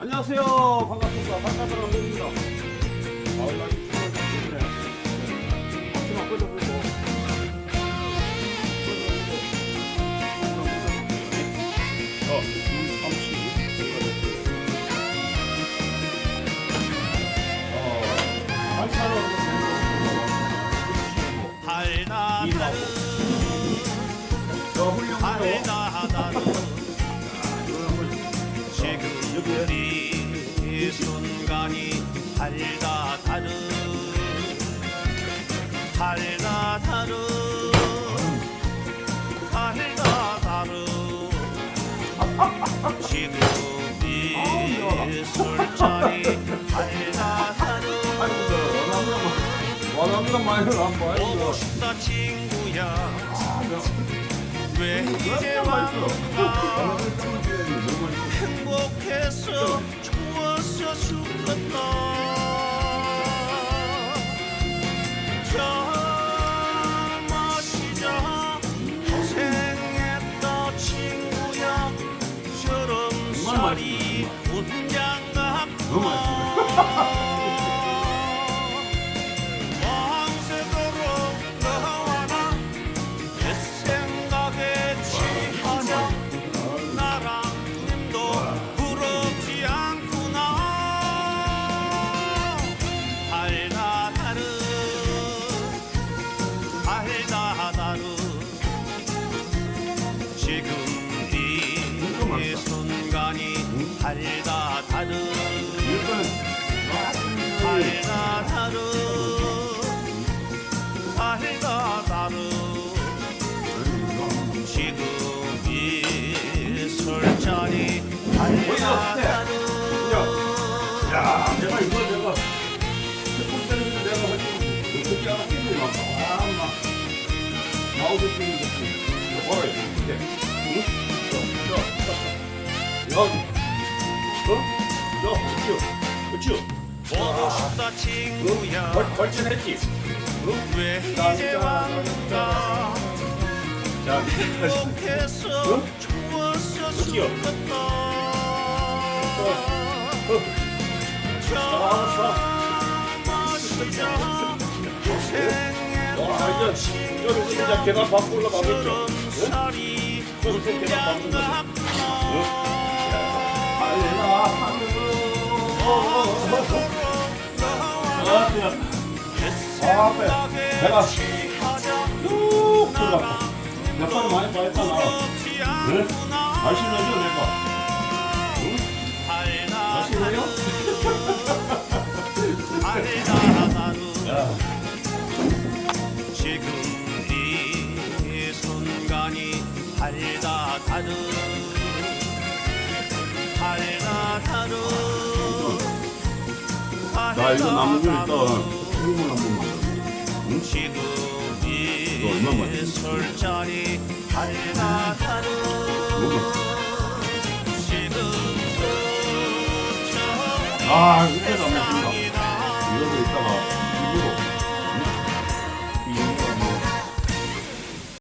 안녕하세요. 반갑습니다. 반갑습니다. 반갑습니다. 마을 날씨 추워서 그래. 앞치마 꺼져버리고. 달다 다르 달다 다르 지금 이 술자리 아이고, 저 원합니다. 원합니다. 많이 한번 보고. 싶다 친구야 왜 이제 맛있어. 행복해서 좋아서 죽었다 달다 다르 달다 다르 달다 다르 지금 이 술자리 달다 다르 야, 내가 이거 내가 스폰 때리는 내가 할때 어떻게 하나 끼고 막, 아, 막, 나오고 싶은 거 이거 뭐라 이거 근데, 응? 어? 저, 그치, 그치, 보고 싶다 친구야. 벌, 벌진했지, 응? 왜나 이제 진짜, 왔는가? 자, 행복해서 응? 좋아서 어찌요? 죽었다 어, 자 마시자. 고생했다 와, 이제, 여기 이제 계단 밟고 올라가겠죠, 응? 살이 저기 계단 어, 어, 어, 어. 아, 앞에 내가 쭉 들어갔다. 몇 번을 많이 봐했잖아. 네? 아시면서 내가. 응? 야, 지금 이 순간이 달다 다르 나 이거 남은 거 있다. 한국만 한 번만. 응? 이거 달다 다르 먹어. 아, 이거 안 먹힌다. 이거도 이따가